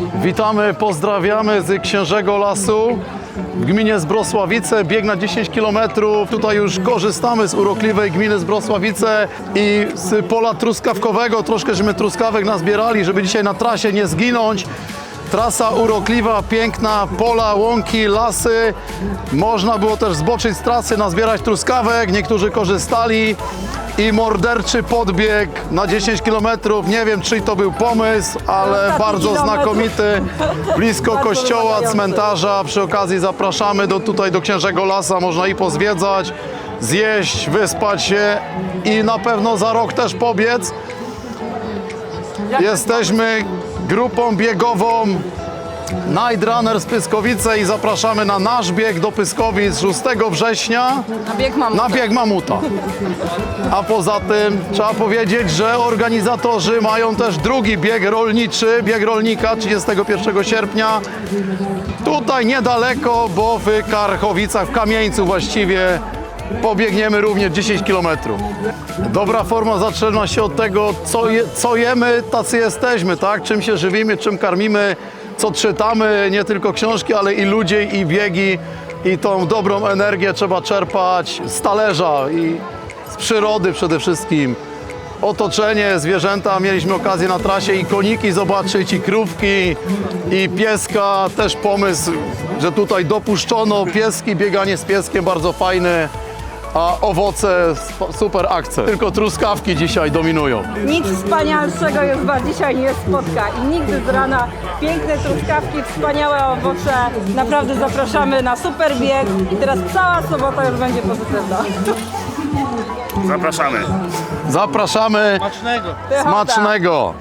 Witamy, pozdrawiamy z Księżego Lasu w gminie Zbrosławice. Bieg na 10 km. Tutaj już korzystamy z urokliwej gminy Zbrosławice i z pola truskawkowego. Troszkę żeśmy truskawek nazbierali, żeby dzisiaj na trasie nie zginąć. Trasa urokliwa, piękna, pola, łąki, lasy. Można było też zboczyć z trasy, nazbierać truskawek. Niektórzy korzystali. I morderczy podbieg na 10 km. Nie wiem, czy to był pomysł, ale Ostatni bardzo kilometr. znakomity. Blisko Bardzo kościoła, wymagający. cmentarza. Przy okazji zapraszamy do, tutaj do Księżego Lasa. Można i pozwiedzać, zjeść, wyspać się i na pewno za rok też pobiec. Jesteśmy grupą biegową Night Runner z Pyskowice i zapraszamy na nasz bieg do Pyskowic 6 września Na bieg mam. na bieg mamuta. A poza tym trzeba powiedzieć, że organizatorzy mają też drugi bieg rolniczy, bieg rolnika 31 sierpnia. Tutaj niedaleko, bo w Karchowicach, w Kamieńcu właściwie pobiegniemy również 10 km. Dobra forma zaczyna się od tego, co, je, co jemy, tacy jesteśmy, tak? Czym się żywimy, czym karmimy, co czytamy, nie tylko książki, ale i ludzie, i biegi. I tą dobrą energię trzeba czerpać z talerza i z przyrody przede wszystkim. Otoczenie, zwierzęta, mieliśmy okazję na trasie i koniki zobaczyć, i krówki, i pieska. Też pomysł, że tutaj dopuszczono pieski, bieganie z pieskiem bardzo fajne, a owoce super akce. Tylko truskawki dzisiaj dominują. Nic wspanialszego już Was dzisiaj nie spotka. I nigdy z rana piękne truskawki, wspaniałe owoce. Naprawdę zapraszamy na super bieg. I teraz cała sobota już będzie pozytywna. Zapraszamy. Zapraszamy Pychota. smacznego.